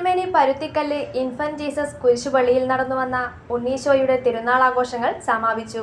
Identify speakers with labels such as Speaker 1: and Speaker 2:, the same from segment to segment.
Speaker 1: തിരുമേനി പരുത്തിക്കല്ല് infant Jesus കുരിശുപള്ളിയിൽ നടന്നുവന്ന ഉണ്ണീശോയുടെ തിരുനാൾ ആഘോഷങ്ങൾ സമാപിച്ചു.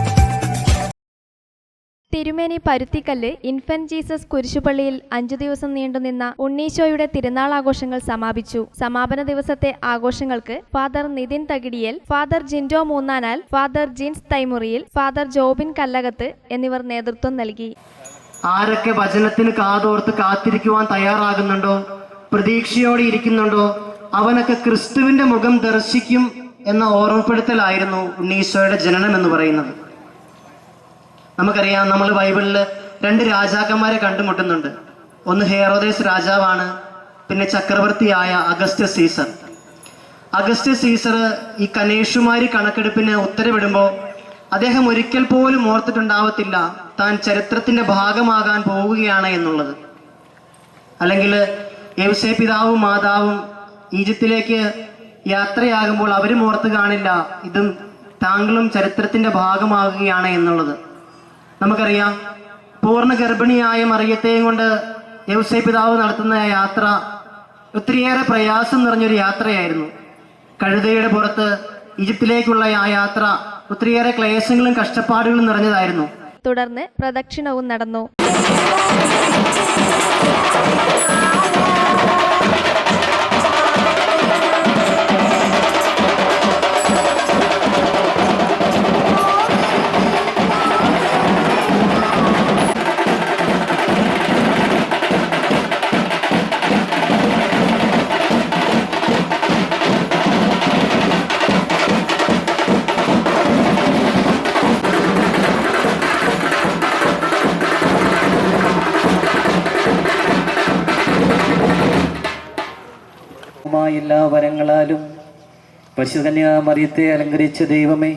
Speaker 1: തിരുമേനി പരുത്തിക്കല്ല് ഇൻഫന്റ് ജീസസ് കുരിശുപള്ളിയിൽ അഞ്ചു ദിവസം നീണ്ടുനിന്ന ഉണ്ണീശോയുടെ തിരുനാൾ ആഘോഷങ്ങൾ സമാപിച്ചു. സമാപന ദിവസത്തെ ആഘോഷങ്ങൾക്ക് father Nithin Thakidiyal father Jindo Moonnanal father Jins Thaimuriyil father Jobin Kallakath എന്നിവർ നേതൃത്വം നൽകി.
Speaker 2: ആരൊക്കെ വചനത്തിന് കാതോർത്ത് കാത്തിരിക്കുവാൻ തയ്യാറാകുന്നുണ്ടോ? പ്രതീക്ഷയോടെ ഇരിക്കുന്നുണ്ടോ? അവനൊക്കെ ക്രിസ്തുവിന്റെ മുഖം ദർശിക്കും എന്ന ഓർമ്മപ്പെടുത്തലായിരുന്നു ഉണ്ണീശോയുടെ ജനനം എന്ന് പറയുന്നത്. നമുക്കറിയാം നമ്മൾ ബൈബിളിൽ രണ്ട് രാജാക്കന്മാരെ കണ്ടുമുട്ടുന്നുണ്ട്. ഒന്ന് ഹേറോദേസ് രാജാവാണ് പിന്നെ ചക്രവർത്തിയായ അഗസ്റ്റ് സീസർ. അഗസ്റ്റ് സീസർ ഈ കനേഷുമാരി കണക്കെടുപ്പിന് ഉത്തരവിടുമ്പോൾ അദ്ദേഹം ഒരിക്കൽ പോലും ഓർത്തിട്ടുണ്ടാവത്തില്ല താൻ ചരിത്രത്തിന്റെ ഭാഗമാകാൻ പോവുകയാണ് എന്നുള്ളത്. അല്ലെങ്കിൽ യവസേ പിതാവും മാതാവും ഈജിപ്തിലേക്ക് യാത്രയാകുമ്പോൾ അവരും ഓർത്ത് കാണില്ല ഇതും താങ്കളും ചരിത്രത്തിന്റെ ഭാഗമാകുകയാണ് എന്നുള്ളത്. നമുക്കറിയാം പൂർണ ഗർഭിണിയായ മറിയത്തെയും കൊണ്ട് യൗസൈ പിതാവ് നടത്തുന്ന യാത്ര ഒത്തിരിയേറെ പ്രയാസം നിറഞ്ഞൊരു യാത്രയായിരുന്നു. കഴുതയുടെ പുറത്ത് ഈജിപ്തിലേക്കുള്ള ആ യാത്ര ഒത്തിരിയേറെ ക്ലേശങ്ങളും കഷ്ടപ്പാടുകളും നിറഞ്ഞതായിരുന്നു.
Speaker 1: തുടർന്ന് പ്രദക്ഷിണവും നടന്നു.
Speaker 3: എല്ലാ വരങ്ങളാലും പരിശുദ്ധന്യ മറിയത്തെ അലങ്കരിച്ച ദൈവമേ.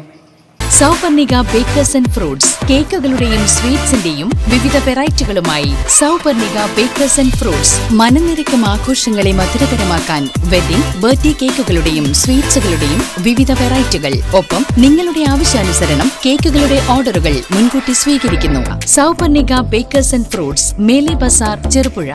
Speaker 4: സൗപർണിക ബേക്കേഴ്സ് ആൻഡ് ഫ്രൂട്ട്സ് കേക്കുകളുടെയും സ്വീറ്റ്സിന്റെയും വിവിധ വെറൈറ്റികളുമായി സൗപർണിക ബേക്കേഴ്സ് ആൻഡ് ഫ്രൂട്ട്സ് മനനിരക്കും ആഘോഷങ്ങളെ മധുരകരമാക്കാൻ വെഡിംഗ് ബർത്ത്ഡേ കേക്കുകളുടെയും സ്വീറ്റ്സുകളുടെയും വിവിധ വെറൈറ്റികൾ. ഒപ്പം നിങ്ങളുടെ ആവശ്യാനുസരണം കേക്കുകളുടെ ഓർഡറുകൾ മുൻകൂട്ടി സ്വീകരിക്കുന്നു. സൗപർണിക ബേക്കേഴ്സ് ആൻഡ് ഫ്രൂട്ട്സ് മേലെ ബസാർ ചെറുപുഴ.